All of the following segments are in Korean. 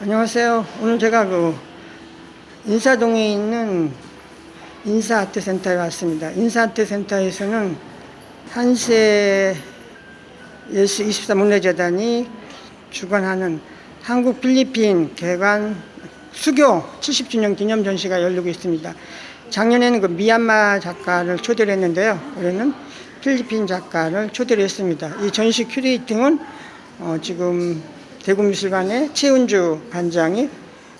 안녕하세요. 오늘 제가 그 인사동에 있는 인사아트센터에 왔습니다. 인사아트센터에서는 한세 예수 24 문화재단이 주관하는 한국 필리핀 개관 수교 70주년 기념 전시가 열리고 있습니다. 작년에는 그 미얀마 작가를 초대를 했는데요. 올해는 필리핀 작가를 초대를 했습니다. 이 전시 큐레이팅은 어, 지금 대구미술관의 최은주 관장이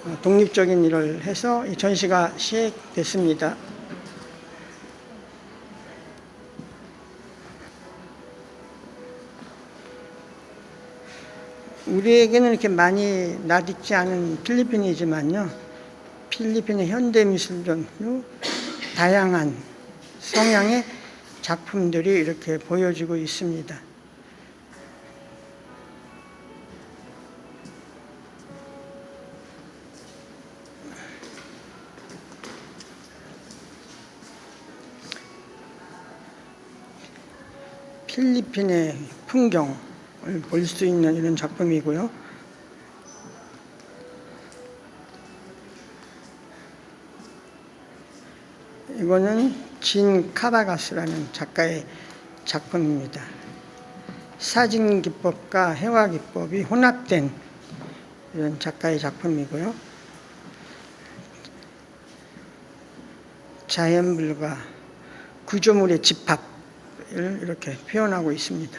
어, 독립적인 일을 해서 이 전시가 시행됐습니다. 우리에게는 이렇게 많이 낯익지 않은 필리핀이지만요. 필리핀의 현대미술전로 다양한 성향의 작품들이 이렇게 보여지고 있습니다. 필리핀의 풍경을 볼 수 있는 이런 작품이고요. 이거는 진 카바가스라는 작가의 작품입니다. 사진 기법과 해화 기법이 혼합된 이런 작가의 작품이고요. 자연물과 구조물의 집합 을 이렇게 표현하고 있습니다.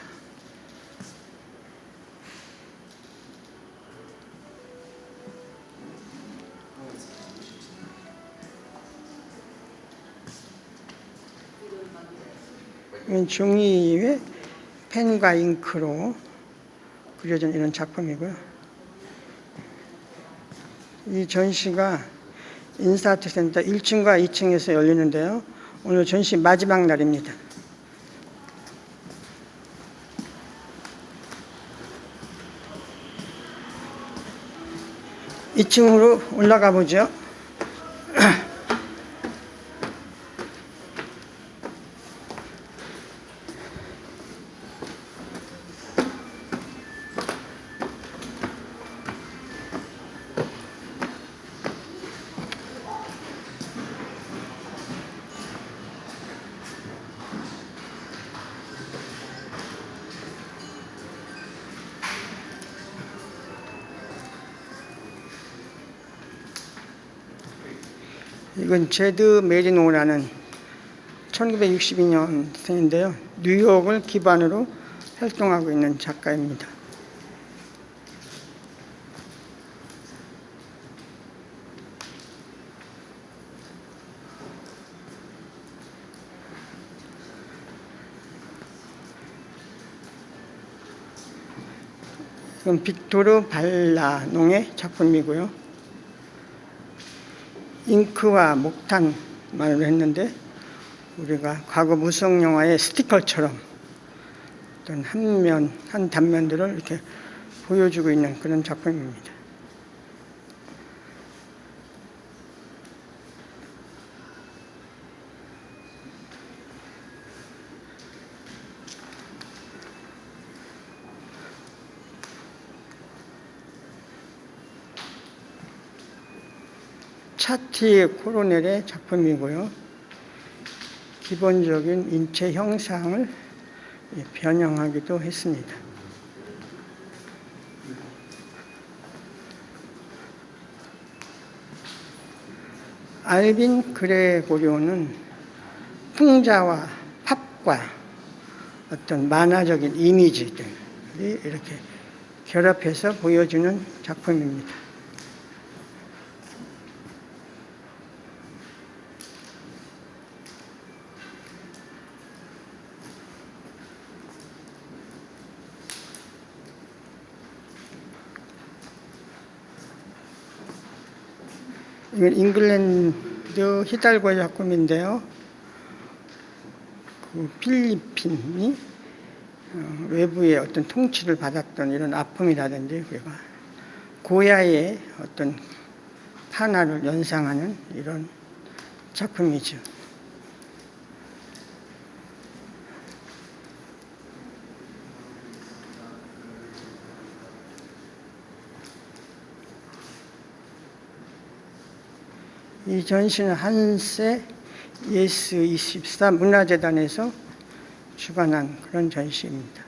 이건 종이 위에 펜과 잉크로 그려진 이런 작품이고요. 이 전시가 인사아트센터 1층과 2층에서 열리는데요. 오늘 전시 마지막 날입니다. 2층으로 올라가 보죠. 이건 제드 메리노라는 1962년생인데요. 뉴욕을 기반으로 활동하고 있는 작가입니다. 이건 빅토르 발라농의 작품이고요. 잉크와 목탄만으로 했는데 우리가 과거 무성 영화의 스티커처럼 어떤 한 면, 한 단면들을 이렇게 보여주고 있는 그런 작품입니다. 차티 코로넬의 작품이고요. 기본적인 인체 형상을 변형하기도 했습니다. 알빈 그레고리오는 풍자와 팝과 어떤 만화적인 이미지들이 이렇게 결합해서 보여주는 작품입니다. 이건 잉글랜드 히달고의 작품인데요. 그 필리핀이 어, 외부의 어떤 통치를 받았던 이런 아픔이라든지 그가 고야의 어떤 탄화를 연상하는 이런 작품이죠. 이 전시는 한세 예스 24 문화재단에서 주관한 그런 전시입니다.